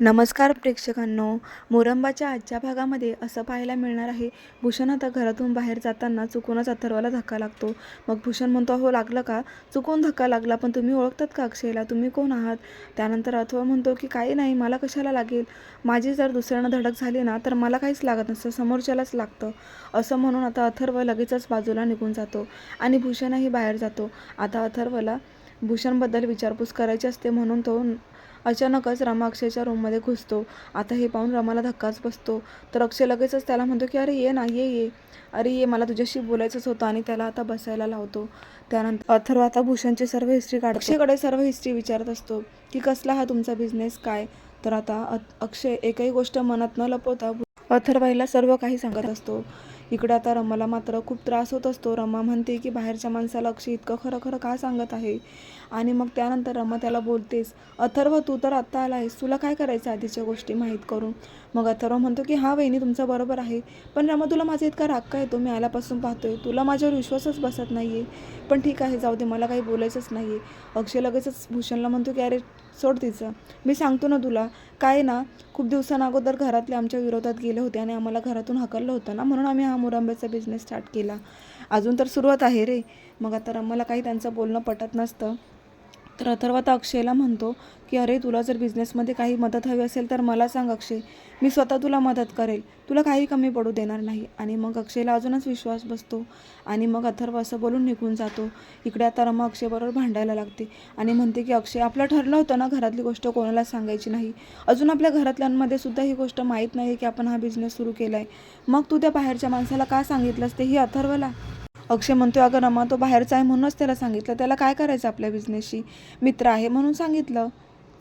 नमस्कार प्रेक्षकांनो. मोरंबाच्या आजच्या भागामध्ये असं पाहायला मिळणार आहे भूषण आता घरातून बाहेर जाताना चुकूनच अथर्वाला धक्का लागतो. मग भूषण म्हणतो हो लागलं का? चुकून धक्का लागला पण तुम्ही ओळखतात का अक्षयला? तुम्ही कोण आहात? त्यानंतर अथर्व म्हणतो की काही नाही मला कशाला लागेल? माझी जर दुसऱ्यानं धडक झाली ना तर मला काहीच लागत नसतं समोरच्यालाच लागतं. असं म्हणून आता अथर्व लगेचच बाजूला निघून जातो आणि भूषणही बाहेर जातो. आता अथर्वला भूषणबद्दल विचारपूस करायची असते म्हणून तो अचानकच रमा अक्षयच्या रूममध्ये घुसतो. आता हे पाहून रमाला धक्काच बसतो. तर अक्षय लगेचच त्याला म्हणतो की अरे ये ना ये ये. अरे ये मला तुझ्याशी बोलायचंच होतं. आणि त्याला आता बसायला लावतो. त्यानंतर अथर्व आता भूषणची सर्व हिस्ट्री काढ अक्षयकडे सर्व हिस्ट्री विचारत असतो की कसला हा तुमचा बिझनेस काय? तर आता अक्षय एकही गोष्ट मनात न लपवता अथर्वाईला सर्व काही सांगत असतो. इकडे आता रमाला मात्र खूप त्रास होत असतो. रमा म्हणते की बाहेरच्या माणसाला अक्षय इतकं खरं खरं का सांगत आहे? आणि मग त्यानंतर रमा त्याला बोलतेस अथर्व तू तर आत्ता आला आहेस तुला काय करायचं आधीच्या गोष्टी माहीत करून? मग अथर्व म्हणतो की हा वहिनी तुमचं बरोबर आहे. पण रमा तुला माझा इतका राग का येतो? मी आल्यापासून पाहतोय. तुला माझ्यावर विश्वासच बसत नाही आहे पण ठीक आहे जाऊ दे. मला काही बोलायचंच नाही आहे अक्षय लगेचच भूषणला म्हणतो की अरे सोड तिचं. मी सांगतो ना तुला काय ना खूप दिवसांअगोदर घरातले आमच्या विरोधात गेले होते आणि आम्हाला घरातून हकललं होतं ना म्हणून आम्ही हा मुरांब्याचा बिझनेस स्टार्ट केला. अजून तर सुरुवात आहे रे. मग आता आम्हाला काही त्यांचं बोलणं पटत नसतं. तर अथर्व आता अक्षयला म्हणतो की अरे तुला जर बिझनेसमध्ये काही मदत हवी असेल तर मला सांग अक्षय. मी स्वतः तुला मदत करेल. तुला काही कमी पडू देणार नाही. आणि मग अक्षयला अजूनच विश्वास बसतो आणि मग अथर्व असं बोलून निघून जातो. इकडे आता रमा अक्षयबरोबर भांडायला लागते आणि म्हणते की अक्षय आपलं ठरलं होतं ना घरातली गोष्ट कोणाला सांगायची नाही. अजून आपल्या घरातल्यांमध्ये सुद्धा ही गोष्ट माहीत नाही की आपण हा बिझनेस सुरू केला आहे मग तू त्या बाहेरच्या माणसाला का सांगितलंस ते ही अथर्वला? अक्षय म्हणतो अगं रमा तो बाहेरचा आहे म्हणूनच त्याला सांगितलं. त्याला काय करायचं आपल्या बिझनेसशी मित्र आहे म्हणून सांगितलं.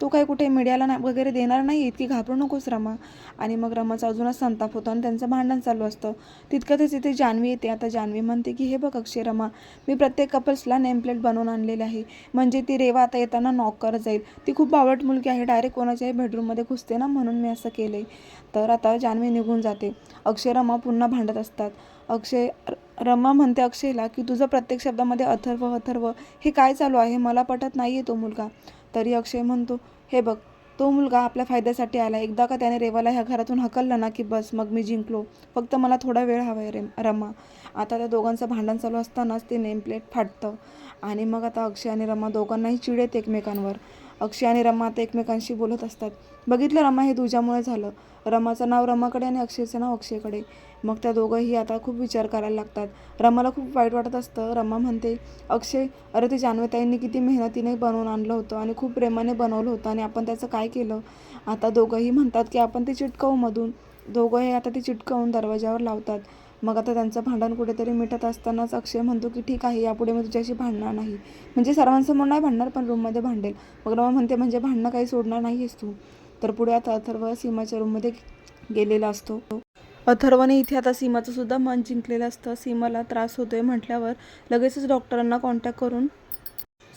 तो काही कुठे मीडियाला नाही वगैरे देणार नाही इतकी घाबरू नकोस रमा. आणि मग रमाचा अजूनच संताप होतो आणि त्यांचं भांडण चालू असतं. तितकंच इथे जान्हवी येते. आता जान्हवी म्हणते की हे बघ अक्षय रमा मी प्रत्येक कपल्सला नेमप्लेट बनवून आणलेले आहे. म्हणजे ती रेवा आता येताना नॉक करत जाईल. ती खूप बावट मुलगी आहे. डायरेक्ट कोणाच्याही बेडरूममध्ये घुसते ना म्हणून मी असं केलं आहे तर आता जान्हवी निघून जाते. अक्षय रमा पुन्हा भांडत असतात. अक्षय रमा म्हणते अक्षयला की तुझं प्रत्येक शब्दामध्ये अथर्व अथर्व. हे काय चालू आहे? मला पटत नाही आहे तो मुलगा. तरी अक्षय म्हणतो हे बघ तो मुलगा आपल्या फायद्यासाठी आला. एकदा का त्याने रेवाला ह्या घरातून हकललं ना की बस मग मी जिंकलो. फक्त मला थोडा वेळ हवा आहे रे रमा. आता त्या दोघांचं भांडण चालू असतानाच ते नेमप्लेट फाटतं. आणि मग आता अक्षय आणि रमा दोघांनाही चिड येते एकमेकांवर. अक्षय आणि रमा आता एकमेकांशी बोलत असतात. बघितलं रमा हे तुझ्यामुळे झालं. रमाचं नाव रमाकडे आणि अक्षयचं नाव अक्षयकडे. मग त्या दोघंही आता खूप विचार करायला लागतात. रमाला खूप वाईट वाटत असतं. रमा म्हणते अक्षय अरे ते जान्हवीताईंनी किती मेहनतीने बनवून आणलं होतं आणि खूप प्रेमाने बनवलं होतं आणि आपण त्याचं काय केलं? आता दोघंही म्हणतात की आपण ते चिटकवू मधून. दोघंही आता ते चिटकवून दरवाजावर लावतात. मग आता त्यांचं भांडण कुठेतरी मिटत असतानाच अक्षय म्हणतो की ठीक आहे यापुढे मी तुझ्याशी भांडणार नाही. म्हणजे सर्वांसमोर नाही भांडणार पण रूममध्ये भांडेल. मग रमा म्हणते म्हणजे भांडणं काही सोडणार नाही आहेस तू. तर पुढे आता अथर्व सीमाच्या रूममध्ये गेलेला असतो. अथर्वने इथे आता सीमाचं सुद्धा मन जिंकलेलं असतं. सीमाला त्रास होतोय म्हटल्यावर लगेचच डॉक्टरांना कॉन्टॅक्ट करून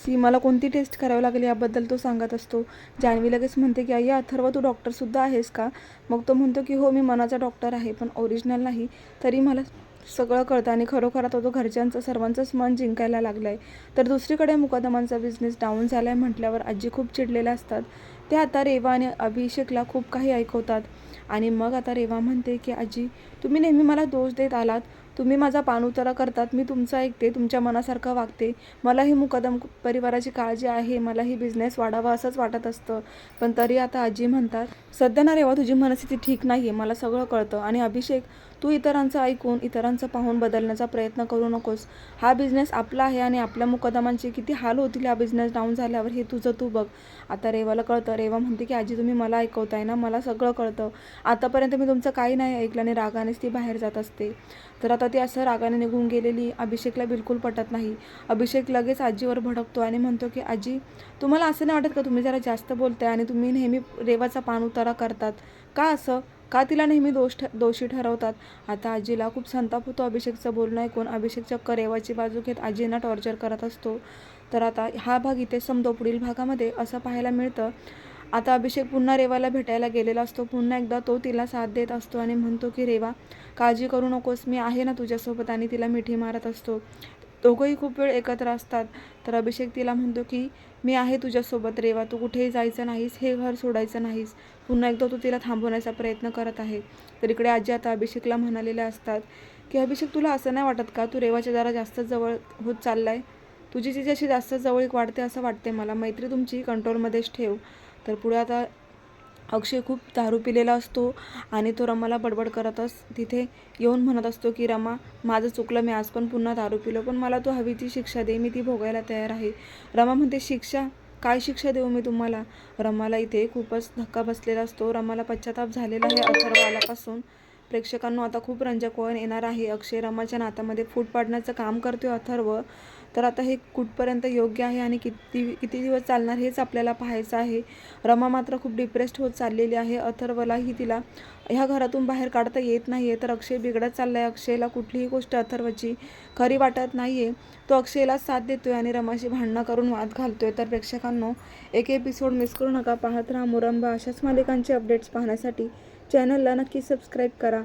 सीमाला कोणती टेस्ट करावी लागेल याबद्दल तो सांगत असतो. जान्हवी लगेच म्हणते की आई अथर्व तू डॉक्टरसुद्धा आहेस का? मग तो म्हणतो की हो मी मनाचा डॉक्टर आहे पण ओरिजिनल नाही. तरी मला सगळं कळतं आणि खरोखर आता तो घरच्यांचं सर्वांचंच मन जिंकायला लागलं आहे तर दुसरीकडे मुकदमांचा बिझनेस डाऊन झाला आहे म्हटल्यावर आजी खूप चिडलेल्या असतात. ते आता रेवा आणि अभिषेकला खूप काही ऐकवतात. आणि मग आता रेवा म्हणते की आजी तुम्ही नेहमी मला दोष देत आलात. तुम्ही माझा पाणउतारा करतात मी तुमचं ऐकते तुमच्या मनासारखं वागते. मला ही मुकदम परिवाराची काळजी आहे मला ही बिझनेस वाढावा असंच वाटत असतं. पण तरी आता आजी म्हणतात सध्या ना रेवा तुझी मनस्थिती ठीक नाही आहे मला सगळं कळतं. आणि अभिषेक तू इतरांचं ऐकून इतरांचं पाहून बदलण्याचा प्रयत्न करू नकोस. हा बिझनेस आपला आहे आणि आपल्या मुकदमांचे किती हाल होतील हा बिझनेस डाऊन झाल्यावर हे तुझं तू बघ. आता रेवाला कळतं. रेवा म्हणते की आजी तुम्ही मला ऐकवताय ना? मला सगळं कळतं. आतापर्यंत मी तुमचं काही नाही ऐकलं आणि रागानेच ती बाहेर जात असते. तर आता ती असं रागाने निघून गेलेली. अभिषेकला बिलकुल पटत नाही. अभिषेक लगेच आजीवर भडकतो आणि म्हणतो की आजी तुम्हाला असं नाही वाटत का? तुम्ही जरा जास्त बोलताय आणि तुम्ही नेहमी रेवाचा पान उतारा करतात. का असं? का तिला नेहमी दोष ठ दोषी ठरवतात? आता आजीला खूप संताप होतो अभिषेकचं बोलणं ऐकून. अभिषेक चक्क रेवाची बाजू घेत आजींना टॉर्चर करत असतो. तर आता हा भाग इथे समतो पुढील भागामध्ये असं पाहायला मिळतं. आता अभिषेक पुन्हा रेवाला भेटायला गेलेला असतो. पुन्हा एकदा तो तिला साथ देत असतो आणि म्हणतो की रेवा काळजी करू नकोस. मी आहे ना तुझ्यासोबत आणि तिला मिठी मारत असतो. दोघंही खूप वेळ एकत्र असतात. तर अभिषेक तिला म्हणतो की मी आहे तुझ्यासोबत रेवा तू कुठेही जायचं नाहीस हे घर सोडायचं नाहीस. पुन्हा एकदा तू तिला थांबवण्याचा प्रयत्न करत आहे. तर इकडे आजी आता अभिषेकला म्हणालेल्या असतात की अभिषेक तुला असं नाही वाटत का? तू रेवाच्या जरा जास्त जवळ होत चालला आहे तुझी तिच्याशी जास्त जवळीक वाढते असं वाटते मला. मैत्री तुमची कंट्रोलमध्येच ठेव. तर पुढे आता अक्षय खूप दारू पिलेला असतो आणि तो रमाला बडबड करतच तिथे येऊन म्हणत असतो की रमा माझं चुकलं मी आज पण पुन्हा दारू पिलो पण मला तू हवी ती शिक्षा दे मी ती भोगायला तयार आहे. रमा म्हणते शिक्षा? काय शिक्षा देऊ मी तुम्हाला? रमाला इथे खूपच धक्का बसलेला असतो. रमाला पश्चाताप झालेला आहे. अथर्व आल्यापासून प्रेक्षकांना आता खूप रंजक वळण येणार आहे. अक्षय रमाच्या नात्यामध्ये फूट पाडण्याचं काम करतो अथर्व. तर आता हे कुठपर्यंत योग्य आहे आणि किती किती दिवस चालणार हेच आपल्याला पाहायचं आहे. रमा मात्र खूप डिप्रेस्ड होत चाललेली आहे. अथर्वलाही तिला ह्या घरातून बाहेर काढता येत नाही आहे तर अक्षय बिघडत चालला आहे अक्षयला कुठलीही गोष्ट अथर्वची खरी वाटत नाही आहे तो अक्षयला साथ देतोय आणि रमाशी भांडणं करून वाद घालतोय. तर प्रेक्षकांनो एक एपिसोड मिस करू नका. पाहत राहा मुरंबा. अशाच मालिकांचे अपडेट्स पाहण्यासाठी चॅनलला नक्की सबस्क्राईब करा.